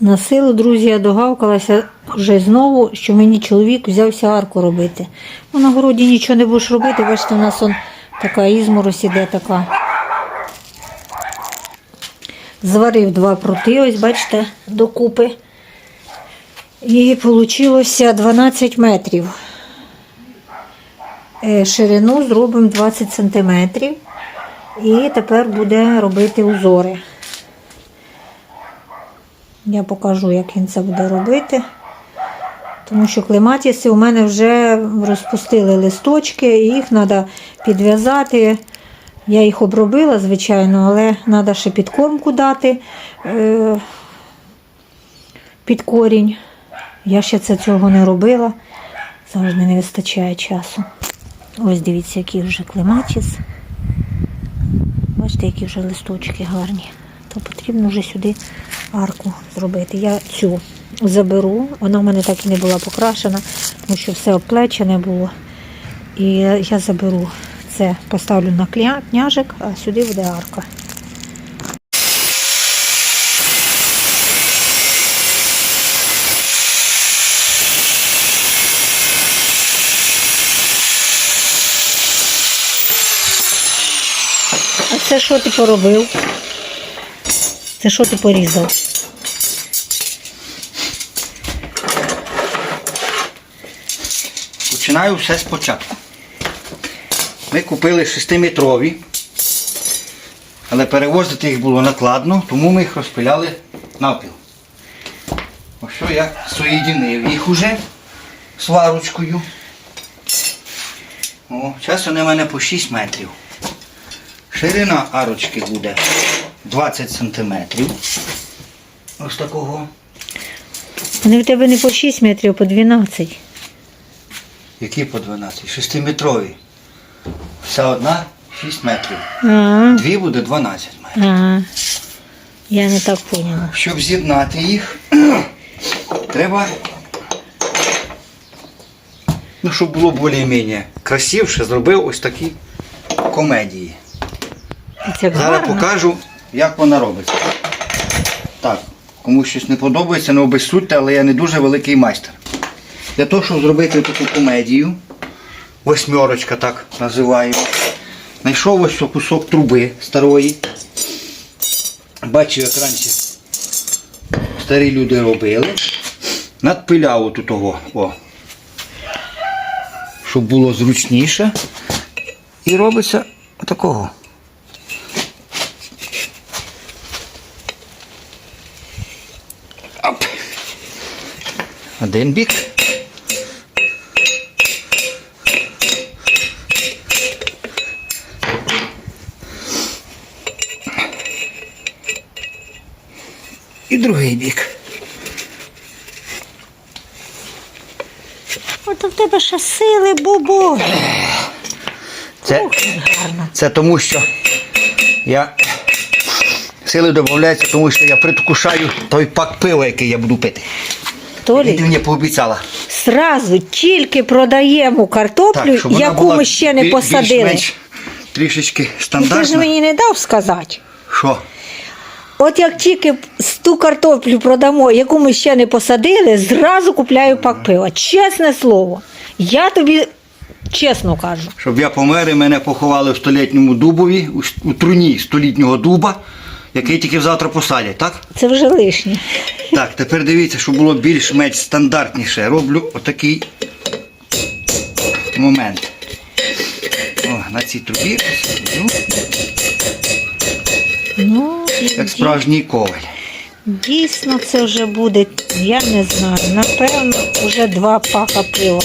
На силу, друзі, я догавкалася вже знову, що мені чоловік взявся арку робити. Ну, на городі нічого не будеш робити, бачите, у нас он така ізморозь іде така. Зварив два прути, ось бачите, докупи. І вийшло 12 метрів. Е, Ширину зробимо 20 сантиметрів. І тепер буде робити узори. Я покажу, як він це буде робити. Тому що клематіси у мене вже розпустили листочки, і їх треба підв'язати. Я їх обробила, звичайно, але треба ще підкормку дати е, під корінь. Я ще це цього не робила. Завжди не вистачає часу. Ось дивіться, який вже клематіс. Бачите, які вже листочки гарні. То потрібно вже сюди арку зробити. Я цю заберу. Вона в мене так і не була покрашена, тому що все оплечене було. І я заберу це, поставлю на княжик, а сюди буде арка. Це що ти поробив? Це що ти порізав? Починаю все спочатку. Ми купили 6-метрові, але перевозити їх було накладно, тому ми їх розпиляли навпіл. Ось що я соєдинив їх уже сварочкою. О, зараз вони в мене по 6 метрів. Ширина арочки буде 20 сантиметрів. Ось такого. Вони в тебе не по 6 метрів, а по 12. Які по 12? 6-метрові. Вся одна 6 метрів. А, Дві буде 12 метрів. а, я не так поняла. Щоб з'єднати їх, треба, ну, щоб було більш-менш красивше, зробив ось такі комедії. Це Зараз гарно. покажу, як вона робиться. Так, кому щось не подобається, не обезсудьте, але я не дуже великий майстер. Для того, щоб зробити таку комедію, восьмерочка так називаємо, знайшов ось кусок труби старої. Бачив, як раніше старі люди робили. Надпиляв отут того, о, щоб було зручніше. І робиться отакого. Один бік. І другий бік. От в тебе ще сили, бобо. Це, Ух, гарно. це тому, що я сили додаються, тому що я предвкушаю той пак пива, який я буду пити. Ти Толі, мені пообіцяла. сразу тільки продаємо картоплю, вона яку ми ще не посадили. Трішечки Ти ж мені не дав сказати. Що? От як тільки ту картоплю продамо, яку ми ще не посадили, зразу купляю пак пива. Чесне слово. Я тобі чесно кажу. Щоб я помер і мене поховали в столітньому дубові, у труні столітнього дуба, який тільки завтра посадять, так? Це вже лишнє. Так, тепер дивіться, щоб було більш-менш стандартніше. Роблю отакий момент. О, на цій трубі Ну, як справжній коваль. дійсно це вже буде, я не знаю, напевно, вже два пака пива.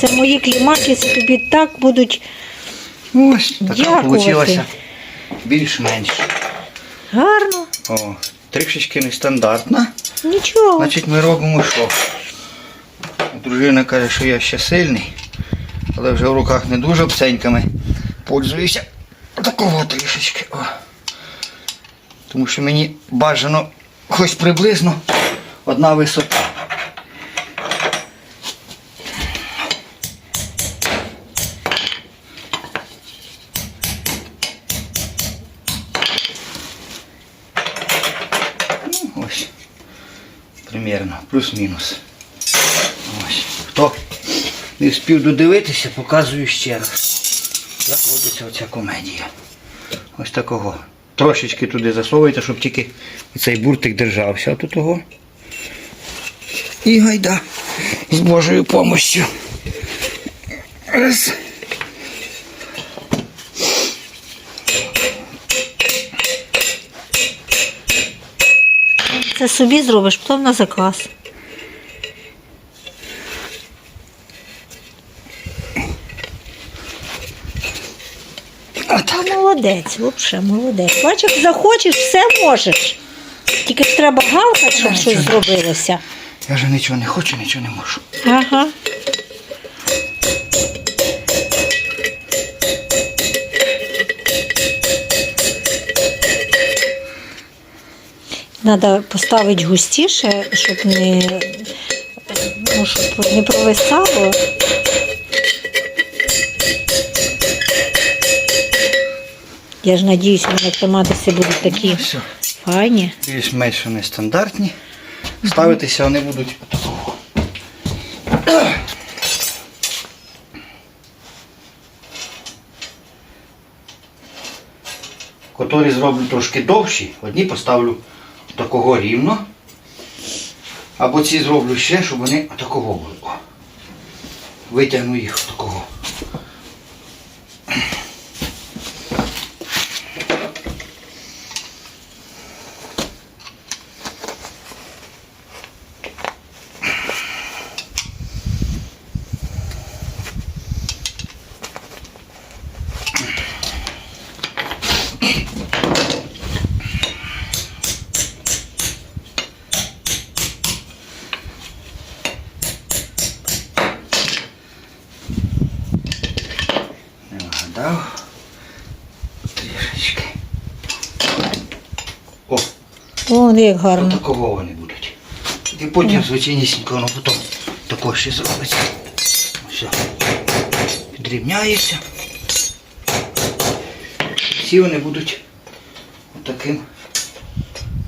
Це мої кліматіси тобі так будуть Ось така вийшла більш-менш. Гарно. О, трішечки нестандартна. Нічого. Значить, ми робимо що? Дружина каже, що я ще сильний, але вже в руках не дуже обценьками. Пользуюся такого трішечки. О. Тому що мені бажано хоч приблизно одна висота. Ну, Ось. примірно, плюс-мінус. Ось. Хто не встиг додивитися, показую ще раз, як робиться оця комедія. Ось такого. Трошечки туди засовуєте, щоб тільки цей буртик держався от того. І гайда з Божою помощю. Раз. Це собі зробиш, потім на заказ. Молодець, взагалі молодець. Бачиш, захочеш, все можеш. Тільки ж треба гавкати, щоб щось зробилося. Я вже нічого не хочу, нічого не можу. Ага. Треба поставити густіше, щоб не, ну, щоб не провисало. Я ж надіюсь, мене томатиси будуть такі Все. файні. Більш-менш вони стандартні. Ставитися вони будуть такого. Котрі зроблю трошки довші, одні поставлю такого рівно. Або ці зроблю ще, щоб вони такого були. Витягну їх такого. Не вгадав. Трішечки. О, О, як гарно. такого вони будуть. І потім звичайнісінько воно потім також ще зробиться. Все. Підрівняється. Всі вони будуть таким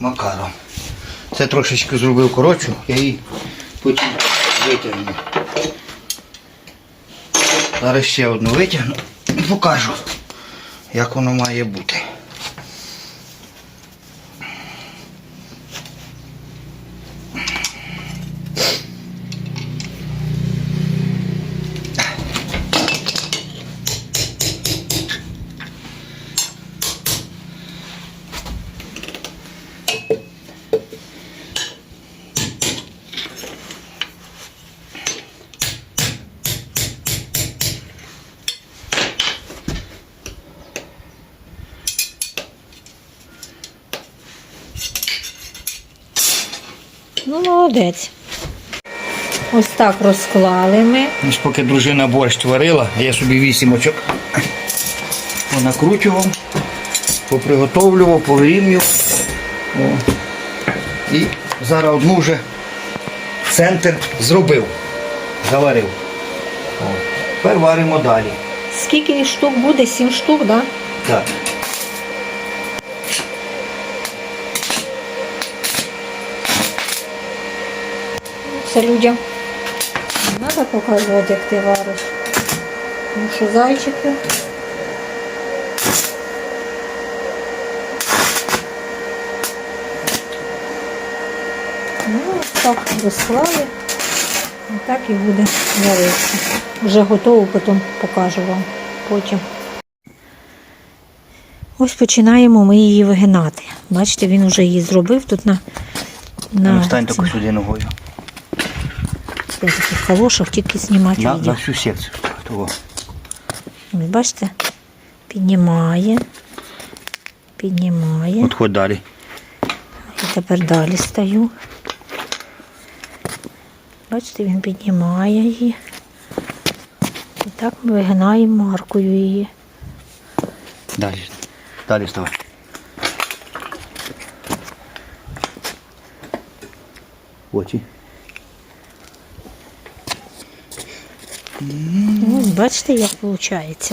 макаром. Це трошечки зробив коротшу, я її потім витягну. Зараз ще одну витягну і покажу, як воно має бути. Ну, молодець. Ось так розклали ми. Ось поки дружина борщ варила, я собі вісім очок понакручував, поприготовлював, повирівнював. О. І зараз одну вже в центр зробив, заварив. О. Тепер варимо далі. Скільки штук буде? Сім штук, так? Да? Так. Це людям. Не треба показувати, як ти вариш. Тому що зайчики. Ну, ось так розклали. І так і буде варитися. Вже готово, потім покажу вам потім. Ось починаємо ми її вигинати. Бачите, він вже її зробив тут на, На, на, Встань таку сюди ногою. Я таких калошах тільки знімати На, на всю секцію. Того. Ви бачите? Піднімає, піднімає. От ходь далі. І тепер далі стаю. Бачите, він піднімає її. І так ми вигинаємо маркою її. Далі. Далі вставай. Очі. Ну, бачите, як виходить.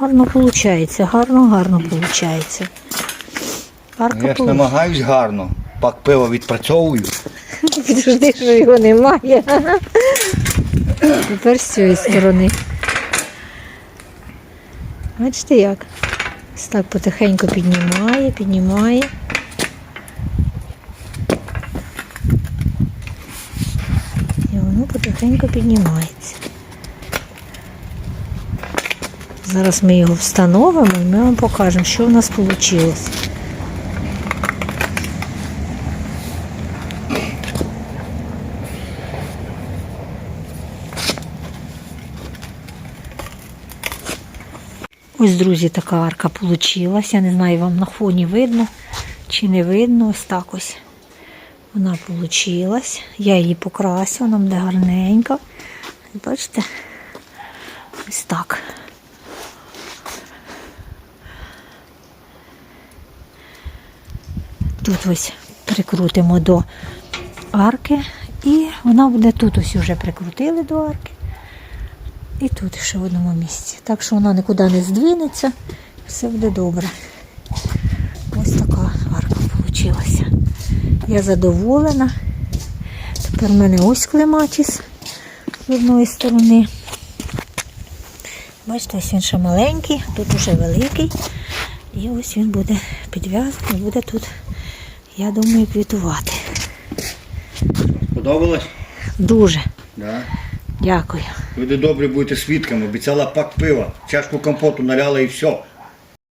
гарно виходить, гарно, гарно виходить. Арка Я ж намагаюсь гарно. Пак пива відпрацьовую. Підожди, що його немає. Тепер з цієї сторони. Бачите як? Ось так потихеньку піднімає, піднімає. І воно потихеньку піднімається. Зараз ми його встановимо і ми вам покажемо, що в нас вийшло. Ось, друзі, така арка вийшла. Я не знаю, вам на фоні видно чи не видно. Ось так ось вона вийшла. Я її покрасила, вона буде гарненька. Бачите? Ось так. Тут ось прикрутимо до арки, і вона буде тут ось вже прикрутили до арки. І тут ще в одному місці. Так що вона нікуди не здвинеться, все буде добре. Ось така арка вийшла. Я задоволена. Тепер в мене ось клематіс з одної сторони. Бачите, ось він ще маленький, тут вже великий. І ось він буде підв'язаний, буде тут, я думаю, квітувати. Подобалось? Дуже Да. дякую. Люди добре будете свідками. Обіцяла пак пива. Чашку компоту наляла і все.